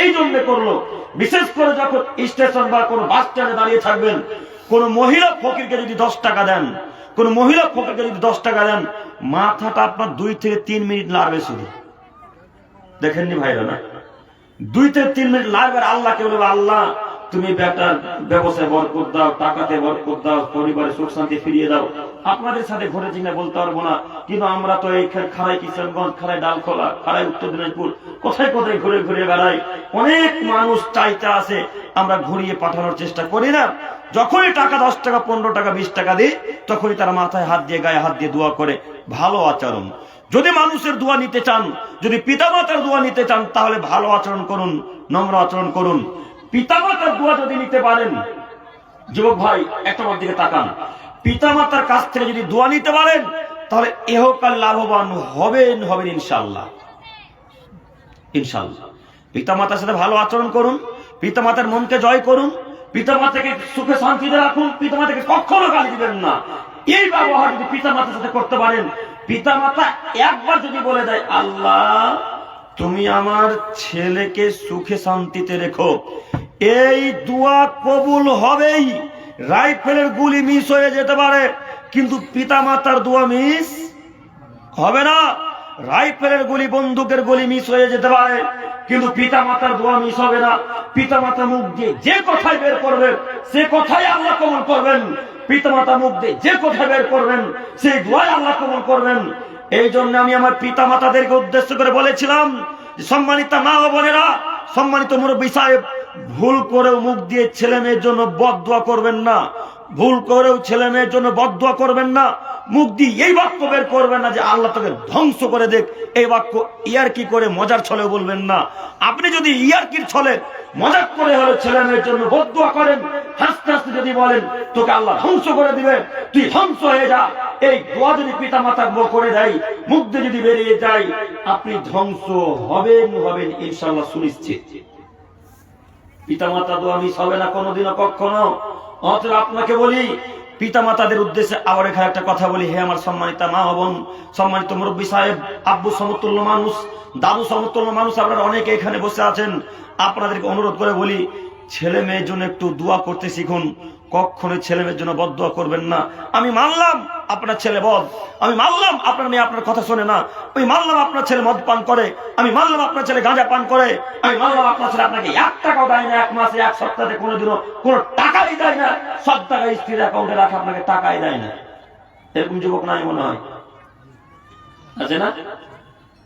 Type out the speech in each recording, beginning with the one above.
এই জন্য করল বিশেষ করে যখন স্টেশন বা কোনো বাস স্ট্যান্ডে দাঁড়িয়ে থাকবেন, কোন মহিলা ফকিরকে যদি দশ টাকা দেন, কোন মহিলা ফকিরকে যদি দশ টাকা দেন, মাথাটা আপনার দুই থেকে তিন মিনিট লাগবে শুধু। দেখেননি ভাইরা না? দুই থেকে তিন মিনিট লাগবে আর আল্লাহকে বলবে, আল্লাহ, তুমি বেটার ব্যবসায় বরকত দাও, টাকাতে বরকত দাও, পরিবারে সুখ শান্তি ফিরিয়ে দাও। আপনাদের সাথে ঘটেছি না বলতে পারব না। কিন্তু আমরা তো এই খারাই কিষানগঞ্জ খারাই ডালখোলা খারাই উত্তর দিনাজপুর, কোথায় কোথায় ঘুরে ঘুরে বেড়াই, অনেক মানুষ চাইতে আসে, আমরা ঘুরিয়ে পাঠানোর চেষ্টা করি না। যখনই টাকা দশ টাকা, পনেরো টাকা, বিশ টাকা দিই, তখনই তারা মাথায় হাত দিয়ে, গায়ে হাত দিয়ে দোয়া করে। ভালো আচরণ। যদি মানুষের দোয়া নিতে চান, যদি পিতামাতার দোয়া নিতে চান, তাহলে ভালো আচরণ করুন, নম্র আচরণ করুন। পিতামাতার দোয়া যদি নিতে পারেন, যুবক ভাই একটা দিকে তাকান। পিতামাতার কাছ থেকে যদি দোয়া নিতে পারেন, তাহলে এহকাল লাভবান হবেন হবেন ইনশাল্লাহ ইনশাল্লাহ পিতামাতার সাথে ভালো আচরণ করুন, পিতামাতার মনকে জয় করুন, পিতামাতাকে সুখে শান্তিতে রাখুন, পিতামাতাকে কখনো গালি দিবেন না। এই ব্যবহার যদি পিতামাতার সাথে করতে পারেন, পিতামাতা একবার যদি বলে দেয়, আল্লাহ, তুমি আমার ছেলেকে সুখে শান্তিতে রেখো। এই দোয়া কবুল হবেই। রাইফেলের গুলি মিস হয়ে যেতে পারে, কিন্তু পিতামাতার দোয়া মিস হবে না। রাইফেলের গুলি বন্দুকের গুলি মিস হয়ে যেতে পারে, কিন্তু পিতা মাতার দোয়া মিস হবে না। পিতা মাতা মুখ দিয়ে যে কথাই বের করবেন, সে কথাই আল্লাহ কবল করবেন। পিতা মাতা মুখ দিয়ে যে কথা বের করবেন, সেই দোয়াই আল্লাহ কবল করবেন। এই জন্য আমি আমার পিতা মাতাদেরকে উদ্দেশ্য করে বলেছিলাম সম্মানিত মা ও বোনেরা, সম্মানিত মুরব্বী সাহেব ভুল করেও মুখ দিয়ে ছেলে মেয়ের জন্য বদদোয়া করবেন না। ভুল করেও ছেলে মেয়ের জন্য বদদোয়া করবেন না। মুখ দিয়ে এই বাক্য বের করবেন না যে আল্লাহ তোকে ধ্বংস করে দেখ। এই বাক্য ইয়ার কি করে মজার ছলে বলবেন না। আপনি যদি ইয়ার কির ছলে মজাক করে হলে ছেলে মেয়ের জন্য বদদোয়া করেন, হাসতে হাসতে যদি বলেন, তোকে আল্লাহ ধ্বংস করে দিবে, তুই ধ্বংস হয়ে যা। এই দোয়া যদি পিতা মাতা করে দেয়, মুখ দিয়ে যদি বেরিয়ে যায়, আপনি ধ্বংস হবেন হবেন ইনশাল্লাহ সুনিশ্চিত। পিতা মাতা দোয়া মিস হবে না, কোনোদিনও কখনো। অথচ আপনাকে বলি পিতা মাতাদের উদ্দেশ্যে আবার এখানে একটা কথা বলি। হে আমার সম্মানিতা মা বোন, সম্মানিত মুরব্বী সাহেব, আব্বু সমতুল্য মানুষ, দাদু সমতুল্য মানুষ, আপনারা অনেকে এখানে বসে আছেন। আপনাদেরকে অনুরোধ করে বলি, ছেলে মেয়ের জন্য একটু দোয়া করতে শিখুন। কখনোই ছেলে মেয়ের জন্য বদ করবেন না। আমি মানলাম আপনার ছেলে বদ। আমি মানলাম আপনার মেয়ে আপনার কথা শোনে না। আমি মানলাম আপনার ছেলে মদ পান করে। আমি মানলাম আপনার ছেলে গাঁজা পান করে। আমি মানলাম আপনার ছেলে আপনাকে এক টাকাও দেয় না, এক মাসে, এক সপ্তাহে, কোনোদিনও, কোনো টাকাই দেয় না। সব টাকা স্ত্রীর অ্যাকাউন্টে রাখে, আপনাকে টাকাই দেয় না। এরকম যুবক নাই মনে হয়। আছে না?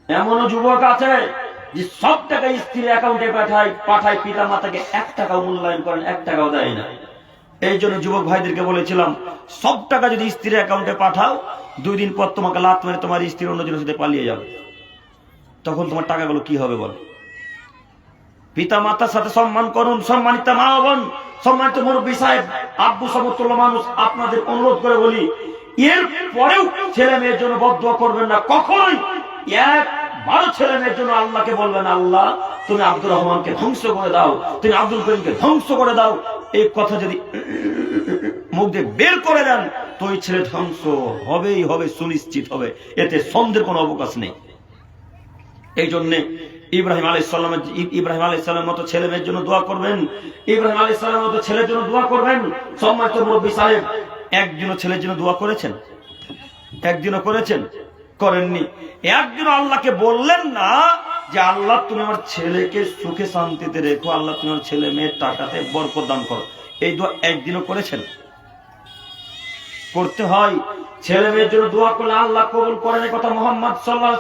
এমনও যুবক আছে যে সব টাকা স্ত্রীর অ্যাকাউন্টে পাঠায় পাঠায় পিতা মাতাকে এক টাকাও মূল্যায়ন করেন, এক টাকাও দেয় না। এই জন্য যুবক ভাইদেরকে বলেছিলাম, সব টাকা যদি স্ত্রীর অ্যাকাউন্টে পাঠাও, দুই দিন পর তোমাকে লাত মেরে তোমার স্ত্রী অন্যজনের সাথে পালিয়ে যাবে। তখন তোমার টাকাগুলো কি হবে বল? পিতা মাতার সাথে সম্মান করুন, সম্মানিত মা বোন, সম্মানিত মুরব্বী সাহেব, আব্বু সমতুল্য মানুষ, আপনাদের অনুরোধ করে বলি, এর পরেও ছেলে মেয়ের জন্য বদুয়া করবেন না, কখনোই এক বারো ছেলে মেয়ের জন্য আল্লাহকে বলবেন, আল্লাহ, তুমি আব্দুর রহমানকে ধ্বংস করে দাও, তুমি আব্দুল করিমকে ধ্বংস করে দাও এই কথা যদি মুখ দিয়ে বের করে দেন, তো ওই ছেলে ধ্বংস হবেই হবে, সুনিশ্চিত হবে। এতে সন্দেহের কোনো অবকাশ নেই। এই জন্যে ইব্রাহিম আলী সাল্লামের ইব্রাহিম আলী সাল্লামের মতো ছেলে মেয়ের জন্য দোয়া করবেন। ইব্রাহিম আলী সাল্লামের মতো ছেলের জন্য দোয়া করবেন। সম্মানিত মুরব্বী সাহেব একদিনও ছেলের জন্য দোয়া করেছেন? একদিনও করেছেন? করেননি। একদিনও আল্লাহকে বললেন না যে আল্লাহ তুমি আমার ছেলেকে সুখে শান্তিতে রেখো, আল্লাহ তুমি আমার ছেলে মেয়ের টাকাতে বরকত দান করো। এই দোয়া একদিনও করেছেন? করতে হয়। ছেলে মেয়ের জন্য দোয়া করলে আল্লাহ কবুল করেন কথা মোহাম্মদ সাল্লাহ